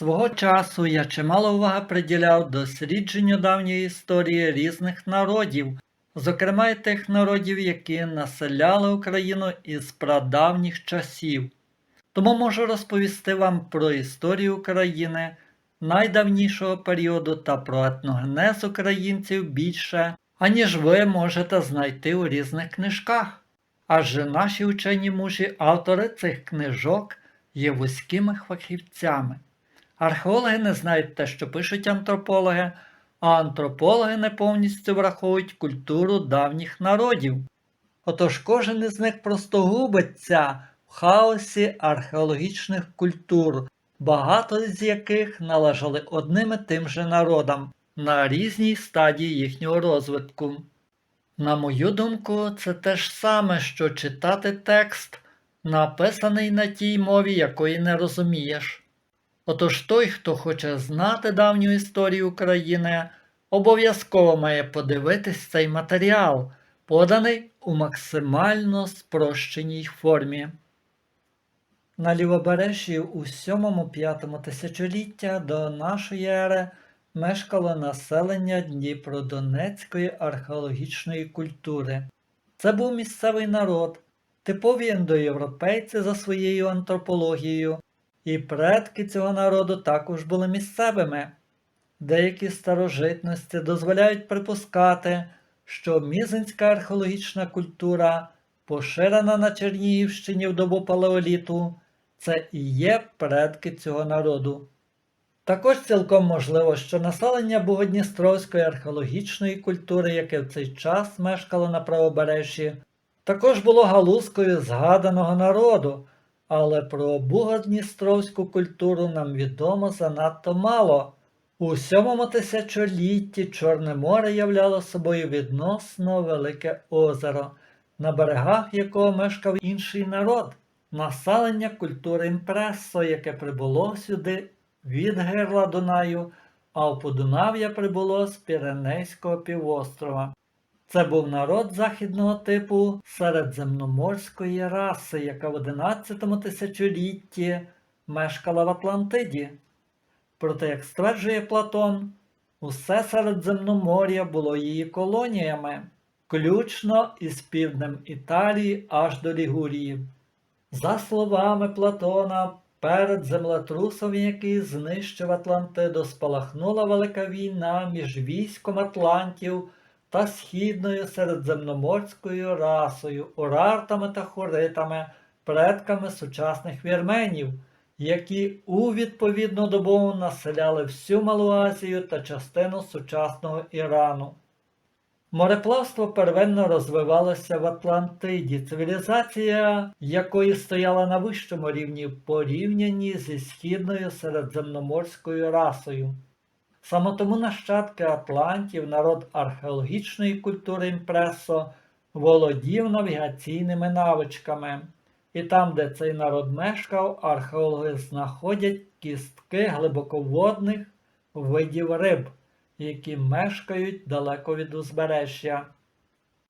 Свого часу я чимало уваги приділяв дослідженню давньої історії різних народів, зокрема й тих народів, які населяли Україну із прадавніх часів. Тому можу розповісти вам про історію України найдавнішого періоду та про етногенез українців більше, аніж ви можете знайти у різних книжках. Адже наші учені мужі автори цих книжок є вузькими фахівцями. Археологи не знають те, що пишуть антропологи, а антропологи не повністю враховують культуру давніх народів. Отож кожен із них просто губиться в хаосі археологічних культур, багато з яких належали одним і тим же народам на різній стадії їхнього розвитку. На мою думку, це те ж саме, що читати текст, написаний на тій мові, якої не розумієш. Отож той, хто хоче знати давню історію України, обов'язково має подивитись цей матеріал, поданий у максимально спрощеній формі. На лівобережжі у 7-5 тисячоліття до нашої ери мешкало населення Дніпродонецької археологічної культури. Це був місцевий народ, типові індоєвропейці за своєю антропологією, і предки цього народу також були місцевими. Деякі старожитності дозволяють припускати, що мізинська археологічна культура, поширена на Чернігівщині в добу палеоліту, це і є предки цього народу. Також цілком можливо, що населення Бугодністровської археологічної культури, яке в цей час мешкало на правобережжі, також було галузкою згаданого народу, але про Бугодністровську культуру нам відомо занадто мало. У сьомому тисячолітті Чорне море являло собою відносно велике озеро, на берегах якого мешкав інший народ, населення культури імпресо, яке прибуло сюди від герла Дунаю, а в Подунав'я прибуло з Піренейського півострова. Це був народ західного типу середземноморської раси, яка в 11 тисячолітті мешкала в Атлантиді. Проте, як стверджує Платон, усе Середземномор'я було її колоніями, включно із півднем Італії аж до Лігурії. За словами Платона, перед землетрусом, який знищив Атлантиду, спалахнула велика війна між військом Атлантів та східною середземноморською расою, урартами та хоритами, предками сучасних вірменів, які у відповідну добу населяли всю Малу Азію та частину сучасного Ірану. Мореплавство первинно розвивалося в Атлантиді, цивілізація якої стояла на вищому рівні порівнянні зі східною середземноморською расою. Саме тому нащадки Атлантів, народ археологічної культури імпресо, володів навігаційними навичками. І там, де цей народ мешкав, археологи знаходять кістки глибоководних видів риб, які мешкають далеко від узбережжя.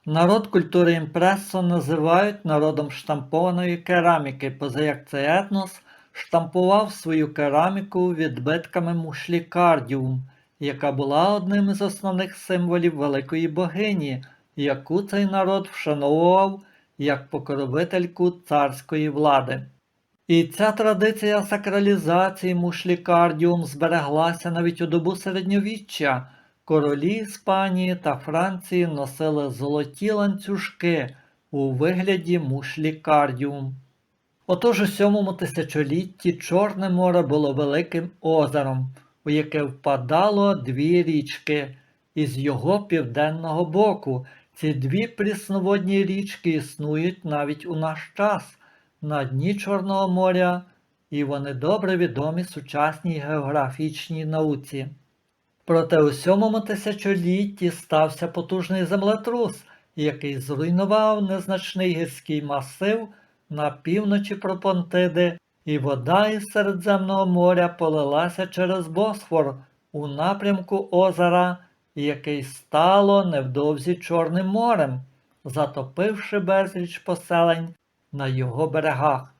Народ культури імпресо називають народом штампованої кераміки, поза як цей етнос штампував свою кераміку відбитками мушлікардіум, яка була одним із основних символів великої богині, яку цей народ вшановував як покровительку царської влади. І ця традиція сакралізації мушлікардіум збереглася навіть у добу середньовіччя. Королі Іспанії та Франції носили золоті ланцюжки у вигляді мушлікардіум. Отож у сьомому тисячолітті Чорне море було великим озером, у яке впадало дві річки, із його південного боку. Ці дві прісноводні річки існують навіть у наш час на дні Чорного моря, і вони добре відомі сучасній географічній науці. Проте у сьомому тисячолітті стався потужний землетрус, який зруйнував незначний гірський масив на півночі Пропонтиди, і вода із Середземного моря полилася через Босфор у напрямку озера, який стало невдовзі Чорним морем, затопивши безліч поселень на його берегах.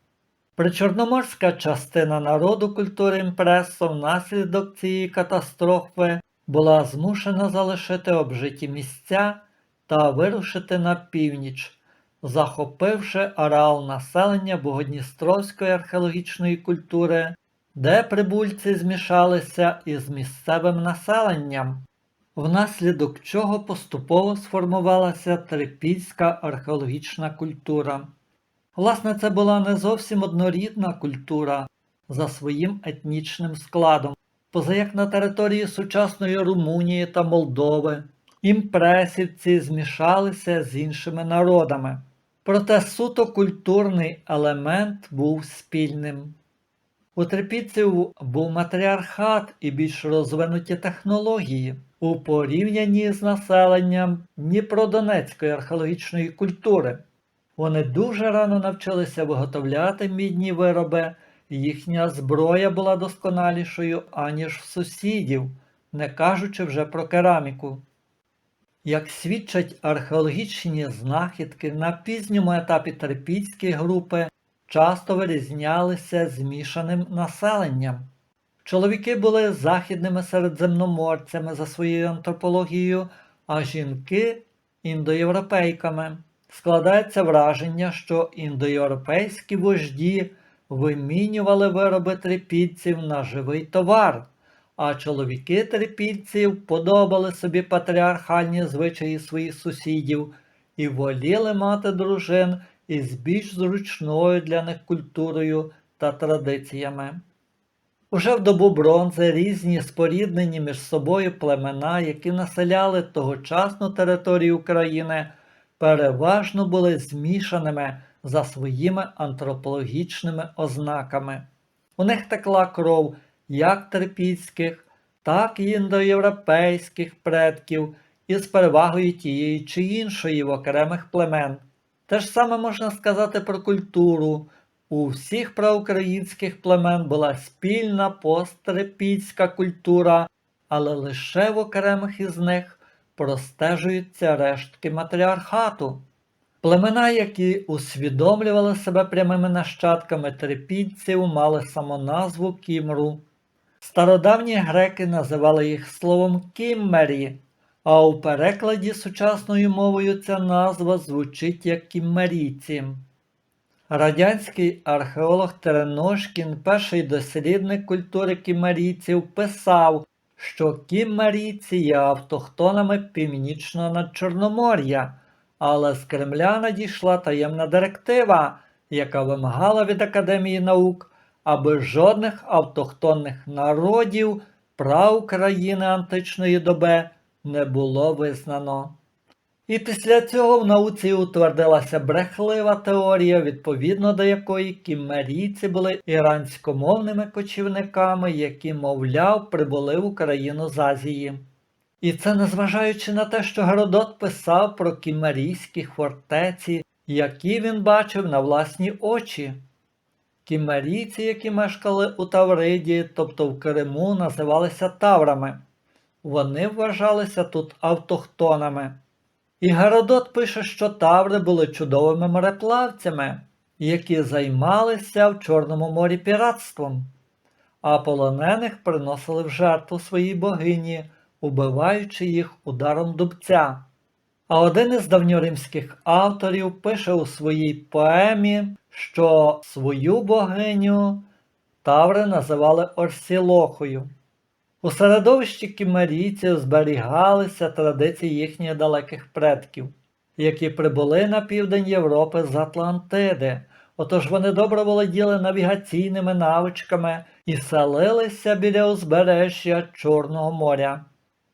Причорноморська частина народу культури імпресо внаслідок цієї катастрофи була змушена залишити обжиті місця та вирушити на північ, захопивши ареал населення Богодністровської археологічної культури, де прибульці змішалися із місцевим населенням, внаслідок чого поступово сформувалася трипільська археологічна культура. Власне, це була не зовсім однорідна культура за своїм етнічним складом, поза як на території сучасної Румунії та Молдови імпресівці змішалися з іншими народами. Проте суто культурний елемент був спільним. У трипільців був матріархат і більш розвинуті технології у порівнянні з населенням Дніпродонецької археологічної культури. Вони дуже рано навчилися виготовляти мідні вироби, їхня зброя була досконалішою, аніж в сусідів, не кажучи вже про кераміку. Як свідчать археологічні знахідки, на пізньому етапі Трипільської групи часто вирізнялися змішаним населенням. Чоловіки були західними середземноморцями за своєю антропологією, а жінки індоєвропейками. Складається враження, що індоєвропейські вожді вимінювали вироби трипільців на живий товар, а чоловіки трипільців подобали собі патріархальні звичаї своїх сусідів і воліли мати дружин із більш зручною для них культурою та традиціями. Уже в добу бронзи різні споріднені між собою племена, які населяли тогочасну територію України, переважно були змішаними за своїми антропологічними ознаками. У них текла кров як трипільських, так і індоєвропейських предків із перевагою тієї чи іншої в окремих племен. Те ж саме можна сказати про культуру. У всіх проукраїнських племен була спільна пострипільська культура, але лише в окремих із них простежуються рештки матріархату. Племена, які усвідомлювали себе прямими нащадками трипільців, мали самоназву Кімру. Стародавні греки називали їх словом кіммері, а у перекладі сучасною мовою ця назва звучить як кіммерійці. Радянський археолог Тереношкін, перший дослідник культури кіммерійців, писав, що кіммерійці є автохтонами північного надчорномор'я, але з Кремля надійшла таємна директива, яка вимагала від Академії наук, аби жодних автохтонних народів прав країни античної доби не було визнано. І після цього в науці утвердилася брехлива теорія, відповідно до якої кіммерійці були іранськомовними кочівниками, які, мовляв, прибули в Україну з Азії. І це незважаючи на те, що Геродот писав про кіммерійські фортеці, які він бачив на власні очі. Кіммерійці, які мешкали у Тавриді, тобто в Криму, називалися Таврами. Вони вважалися тут автохтонами. І Геродот пише, що Таври були чудовими мореплавцями, які займалися в Чорному морі піратством, а полонених приносили в жертву своїй богині, убиваючи їх ударом дубця. А один із давньоримських авторів пише у своїй поемі, що свою богиню Таври називали Орсілохою. У середовищі кімерійців зберігалися традиції їхніх далеких предків, які прибули на південь Європи з Атлантиди. Отож вони добре володіли навігаційними навичками і селилися біля узбережжя Чорного моря.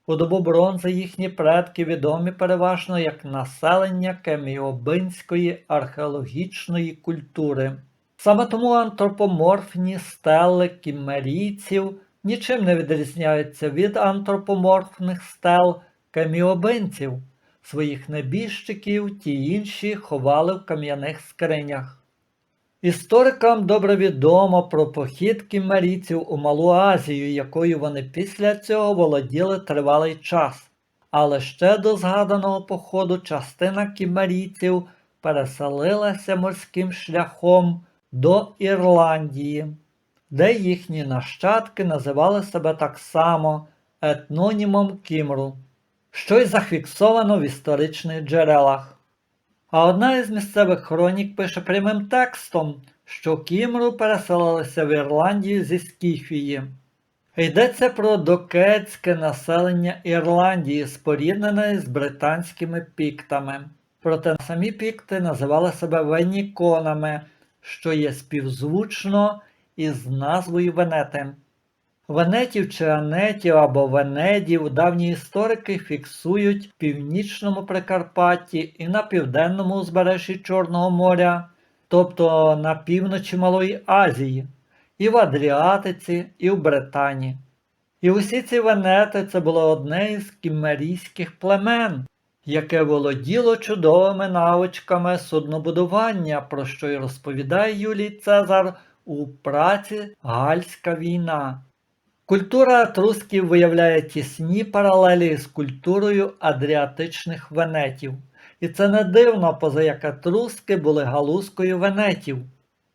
У добу бронзи їхні предки відомі переважно як населення кеміобинської археологічної культури. Саме тому антропоморфні стели кімерійців нічим не відрізняються від антропоморфних стел кеміобинців. Своїх небіжчиків ті інші ховали в кам'яних скринях. Історикам добре відомо про похід кімерійців у Малу Азію, якою вони після цього володіли тривалий час. Але ще до згаданого походу частина кімерійців переселилася морським шляхом до Ірландії, де їхні нащадки називали себе так само етнонімом Кімру, що й зафіксовано в історичних джерелах. А одна із місцевих хронік пише прямим текстом, що Кімру переселилися в Ірландію зі Скіфії. Йдеться про докетське населення Ірландії, споріднене з британськими піктами. Проте самі пікти називали себе веніконами, що є співзвучно із назвою Венети. Венетів чи Анетів або Венедів давні історики фіксують в північному Прикарпатті і на південному узбережжі Чорного моря, тобто на півночі Малої Азії, і в Адріатиці, і в Британії. І усі ці венети це було одне із кімерійських племен, яке володіло чудовими навичками суднобудування, про що й розповідає Юлій Цезар у праці Гальська війна. Культура етрусків виявляє тісні паралелі з культурою адріатичних венетів, і це не дивно, поза як етруски були галузкою венетів.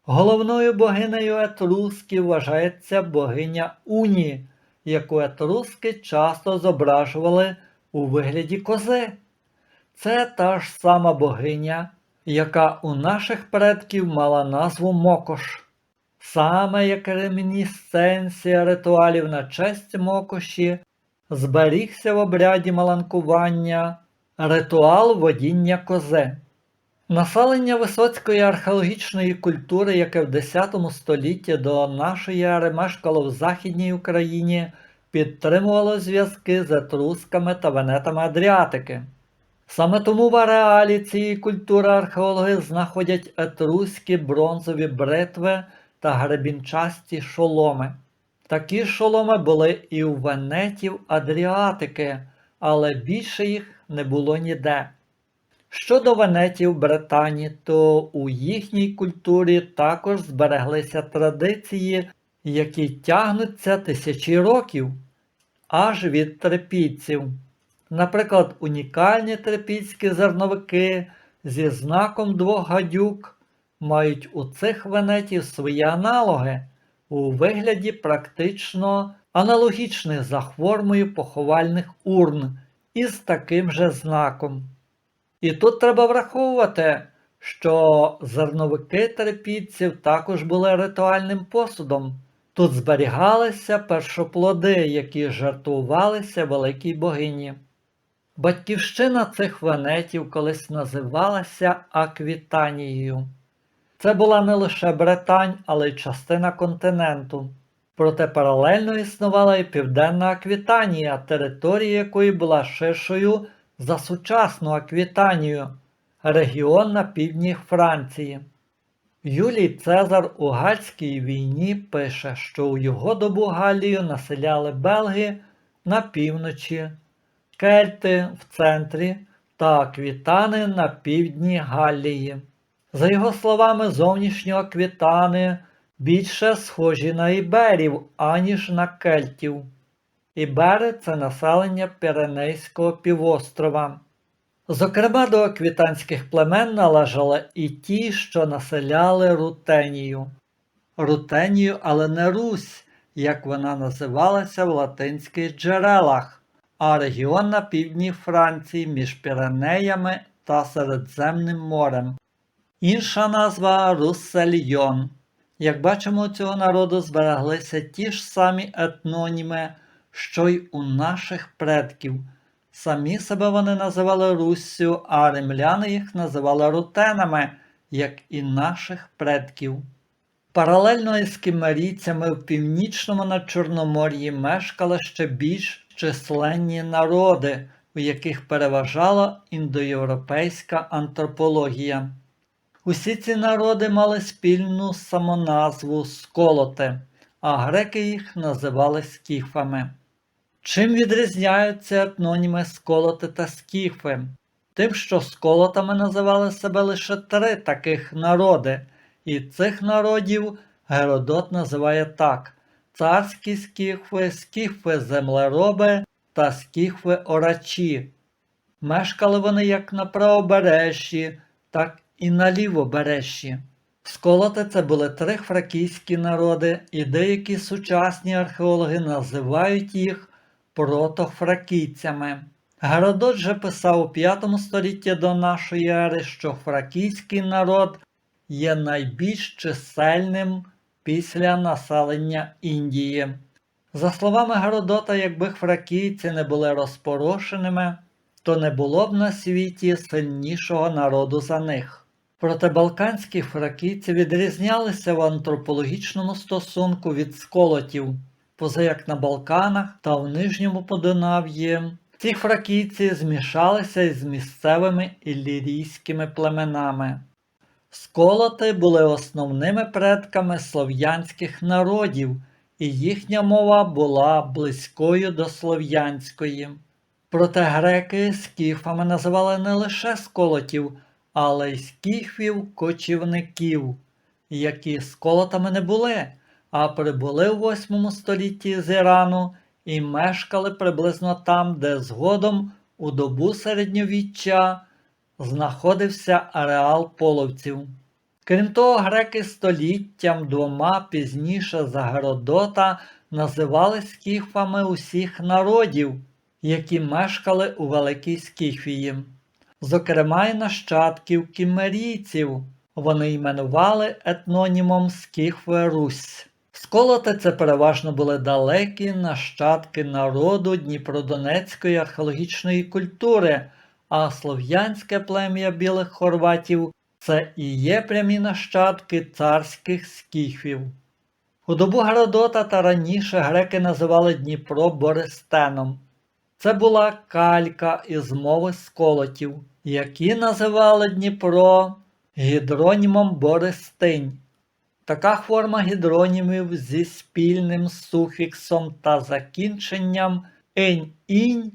Головною богинею етрусків вважається богиня Уні, яку етруски часто зображували у вигляді кози. Це та ж сама богиня, яка у наших предків мала назву Мокош. Саме як ремінісценція ритуалів на честь Мокоші зберігся в обряді маланкування ритуал водіння кози. Населення висоцької археологічної культури, яке в X столітті до нашої ери мешкало в Західній Україні, підтримувало зв'язки з етрусками та венетами Адріатики. Саме тому в ареалі цієї культури археологи знаходять етруські бронзові бритви та гребінчасті шоломи. Такі шоломи були і у венетів Адріатики, але більше їх не було ніде. Щодо венетів Британії, то у їхній культурі також збереглися традиції, які тягнуться тисячі років, аж від трипійців. Наприклад, унікальні трипільські зерновики зі знаком двох гадюк мають у цих венетів свої аналоги у вигляді практично аналогічних за формою поховальних урн із таким же знаком. І тут треба враховувати, що зерновики трипільців також були ритуальним посудом. Тут зберігалися першоплоди, які жартувалися великій богині. Батьківщина цих венетів колись називалася Аквітанією. Це була не лише Британь, але й частина континенту. Проте паралельно існувала і Південна Аквітанія, територія якої була ширшою за сучасну Аквітанію, регіон на півдні Франції. Юлій Цезар у Гальській війні пише, що у його добу Галію населяли белги на півночі, кельти в центрі та аквітани на півдні Галлії. За його словами, зовнішньо аквітани більше схожі на іберів, аніж на кельтів. Ібери це населення Піренейського півострова. Зокрема, до аквітанських племен належали і ті, що населяли Рутенію. Рутенію, але не Русь, як вона називалася в латинських джерелах, а регіон на півдні Франції між Піренеями та Середземним морем. Інша назва Руссельйон. Як бачимо, у цього народу збереглися ті ж самі етноніми, що й у наших предків. Самі себе вони називали Руссю, а римляни їх називали рутенами, як і наших предків. Паралельно із кімерійцями в північному Надчорномор'ї мешкали ще більш численні народи, у яких переважала індоєвропейська антропологія. Усі ці народи мали спільну самоназву сколоти, а греки їх називали скіфами. Чим відрізняються етноніми сколоти та скіфи? Тим, що сколотами називали себе лише три таких народи, і цих народів Геродот називає так: царські скіфи, скіфи землероби та скіфи орачі. Мешкали вони як на правобережжі, так і на лівобережжі. Сколоти це були три фракійські народи, і деякі сучасні археологи називають їх протофракійцями. Геродот же писав у 5 столітті до нашої ери, що фракійський народ є найбільш чисельним після населення Індії. За словами Геродота, якби фракійці не були розпорошеними, то не було б на світі сильнішого народу за них. Проте балканські фракійці відрізнялися в антропологічному стосунку від сколотів, поза як на Балканах та в Нижньому Подонав'ї. Ці фракійці змішалися із місцевими іллірійськими племенами. Сколоти були основними предками слов'янських народів, і їхня мова була близькою до слов'янської. Проте греки скіфами називали не лише сколотів, але й скіфів кочівників, які сколотами не були, а прибули в 8 столітті з Ірану і мешкали приблизно там, де згодом у добу середньовіччя знаходився ареал половців. Крім того, греки століттям двома пізніше за Геродота називали скіфами усіх народів, які мешкали у Великій Скіфії, зокрема й нащадків кімерійців. Вони іменували етнонімом Скіфи Русь. Сколоти це переважно були далекі нащадки народу Дніпродонецької археологічної культури, а слов'янське плем'я білих хорватів це і є прямі нащадки царських скіфів. У добу Геродота та раніше греки називали Дніпро Бористеном. Це була калька із мови сколотів, які називали Дніпро гідронімом Бористинь. Така форма гідронімів зі спільним суфіксом та закінченням «ень-інь»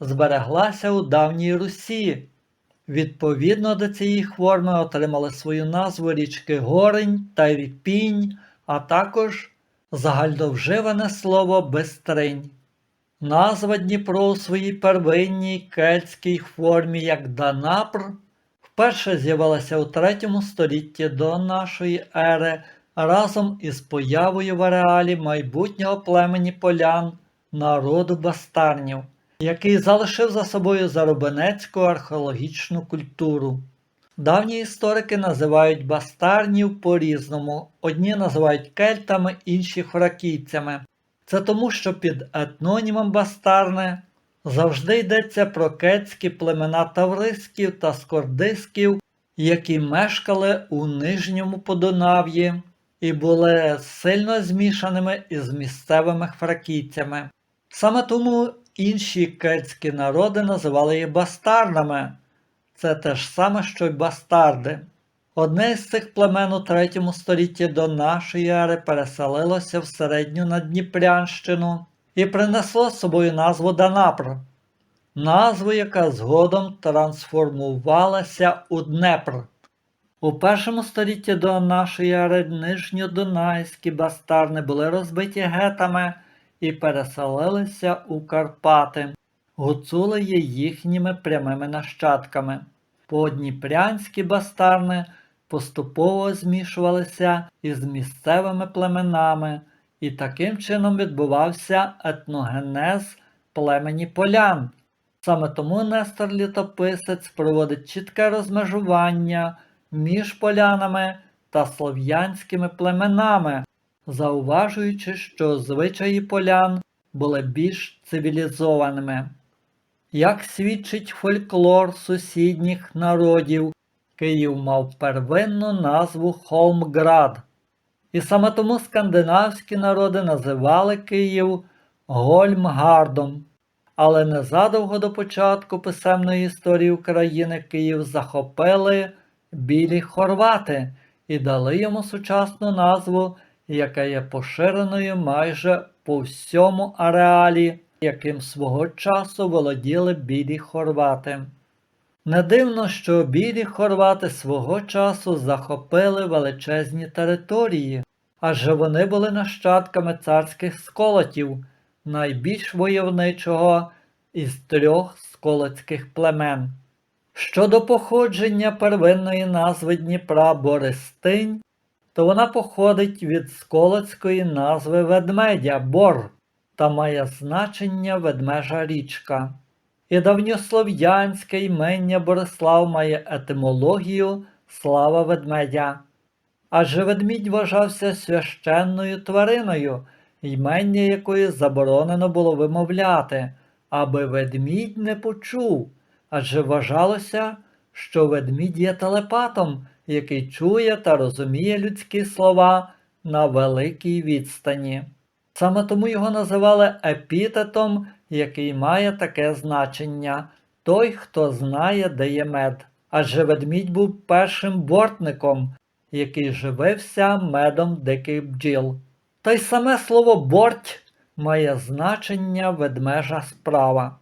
збереглася у давній Русі. Відповідно до цієї форми отримали свою назву річки Горень та Ріпінь, а також загальновживане слово Бестринь. Назва Дніпро у своїй первинній кельтській формі як Данапр вперше з'явилася у 3 столітті до нашої ери разом із появою в ареалі майбутнього племені полян народу бастарнів, який залишив за собою заробенецьку археологічну культуру. Давні історики називають бастарнів по-різному, одні називають кельтами, інші фракійцями. Це тому, що під етнонімом бастарне завжди йдеться про кельтські племена таврисків та скордисків, які мешкали у Нижньому Подонав'ї і були сильно змішаними із місцевими фракійцями. Саме тому інші кельтські народи називали їх бастарнами. Це те ж саме, що й бастарди. Одне з цих племен у 3 столітті до нашої ери переселилося в середню Надніпрянщину і принесло з собою назву Данапр, назву, яка згодом трансформувалася у Днепр. У першому столітті до нашої ери нижньодунайські бастарни були розбиті гетами і переселилися у Карпати. Гуцули є їхніми прямими нащадками. Подніпрянські бастарни поступово змішувалися із місцевими племенами, і таким чином відбувався етногенез племені полян. Саме тому Нестор Літописець проводить чітке розмежування між полянами та слов'янськими племенами, зауважуючи, що звичаї полян були більш цивілізованими. Як свідчить фольклор сусідніх народів, Київ мав первинну назву Холмград. І саме тому скандинавські народи називали Київ Гольмгардом. Але незадовго до початку писемної історії України Київ захопили білі хорвати і дали йому сучасну назву, яка є поширеною майже по всьому ареалі, яким свого часу володіли білі хорвати. Не дивно, що білі хорвати свого часу захопили величезні території, адже вони були нащадками царських сколотів, найбільш войовничого із трьох сколотських племен. Щодо походження первинної назви Дніпра Бористинь, то вона походить від сколоцької назви ведмедя бор та має значення ведмежа річка. І давньослов'янське імення Борислав має етимологію слава ведмедя. Адже ведмідь вважався священною твариною, ймення якої заборонено було вимовляти, аби ведмідь не почув, адже вважалося, що ведмідь є телепатом, який чує та розуміє людські слова на великій відстані. Саме тому його називали епітетом, який має таке значення той, хто знає, де є мед. Адже ведмідь був першим бортником, який живився медом диких бджіл. Та й саме слово борть має значення ведмежа справа.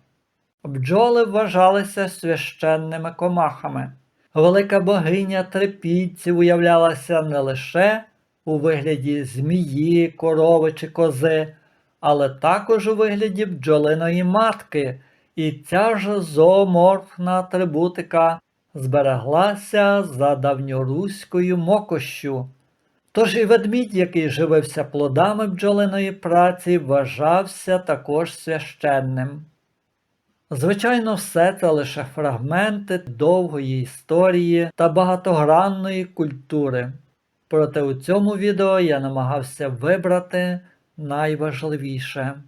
Бджоли вважалися священними комахами. Велика богиня трипільців уявлялася не лише у вигляді змії, корови чи кози, але також у вигляді бджолиної матки, і ця ж зооморфна атрибутика збереглася за давньоруською мокощю. Тож і ведмідь, який живився плодами бджолиної праці, вважався також священним. Звичайно, все це лише фрагменти довгої історії та багатогранної культури. Проте у цьому відео я намагався вибрати найважливіше.